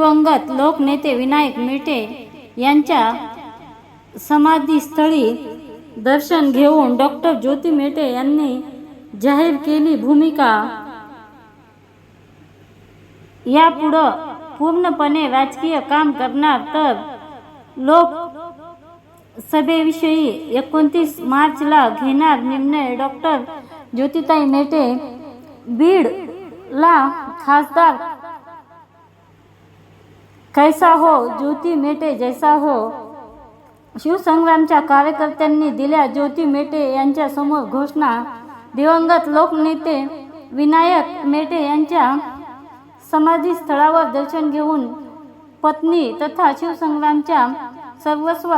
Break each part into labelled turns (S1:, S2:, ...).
S1: दिवंगत लोकनेते विनायक मेटे यांच्या समाधीस्थळी दर्शन घेऊन डॉक्टर ज्योती मेटे यांनी जाहीर केली भूमिका. यापुढं पूर्णपणे राजकीय काम करणार तर लोक सभेविषयी एकोणतीस मार्चला घेणार निर्णय. डॉक्टर ज्योतिताई मेटे बीडला खासदार कैसा हो ज्योती मेटे जैसा हो? शिवसंग्रामच्या कार्यकर्त्यांनी दिल्या ज्योती मेटे यांच्या समोर घोषणा दिवंगत लोकनेते विनायक मेटे यांच्या समाधीस्थळावर दर्शन घेऊन पत्नी तथा शिवसंग्रामच्या सर्वस्व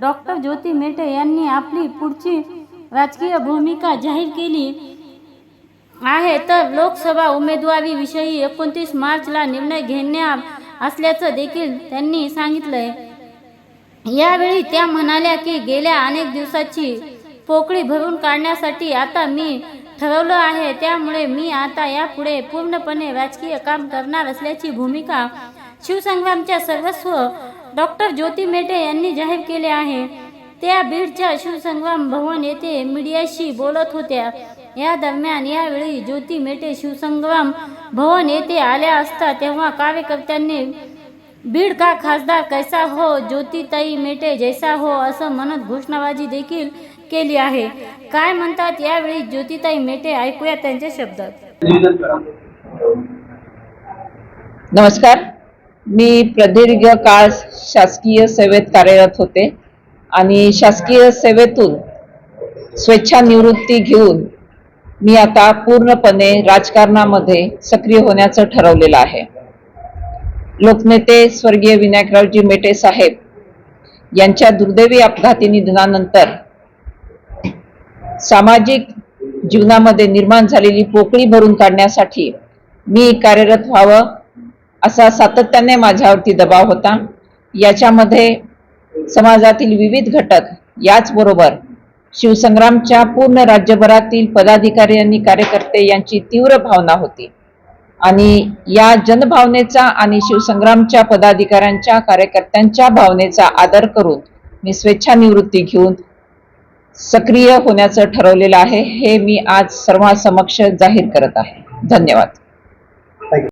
S1: डॉक्टर ज्योती मेटे यांनी आपली पुढची राजकीय भूमिका जाहीर केली आहे. तर लोकसभा उमेदवारीविषयी एकोणतीस मार्चला निर्णय घेण्यात असल्याचं देखील त्यांनी सांगितलंय. यावेळी त्या म्हणाल्या की गेल्या अनेक दिवसाची पोकळी भरून काढण्यासाठी आता मी ठरवलं आहे. त्यामुळे मी आता यापुढे पूर्णपणे राजकीय काम करणार असल्याची भूमिका शिवसंग्रामच्या सर्वस्व डॉक्टर ज्योती मेटे यांनी जाहीर केले आहे. त्या बीडच्या शिवसंग्राम भवन येथे मीडियाशी बोलत होत्या. या दरम्यान यावेळी ज्योती मेटे शिवसंग्राम भवन येथे आल्या असता तेव्हा कार्यकर्त्यांनी बीड का खासदार कैसा हो? ज्योतिताई मेटे जैसा हो असं म्हणत घोषणाबाजी देखील केली आहे. काय म्हणतात यावेळी ज्योतिताई मेटे? ऐकूया त्यांच्या शब्दात
S2: नमस्कार. मी प्रदीर्घ काळ शासकीय सेवेत कार्यरत होते. आणि शासकीय सेवेतून स्वेच्छानिवृत्ती घेऊन मी आता पूर्णपणे राजकारणामध्ये सक्रिय होण्याचं ठरवलेलं आहे. लोकनेते स्वर्गीय विनायकरावजी मेटे साहेब यांच्या दुर्दैवी अपघाती निधनानंतर सामाजिक जीवनामध्ये निर्माण झालेली पोकळी भरून काढण्यासाठी मी कार्यरत व्हावं असा सातत्याने माझ्यावरती दबाव होता. याच्यामध्ये समाजातील विविध घटक याचबरोबर शिवसंग्रामच्या पूर्ण राज्यभरातील पदाधिकारी आणि कार्यकर्ते यांची तीव्र भावना होती. आणि या जनभावनेचा आणि शिवसंग्रामच्या पदाधिकाऱ्यांच्या कार्यकर्त्यांच्या भावनेचा आदर करून मी स्वेच्छानिवृत्ती घेऊन सक्रिय होण्याचं ठरवलेलं आहे हे मी आज सर्वांसमक्ष जाहीर करत आहे. धन्यवाद.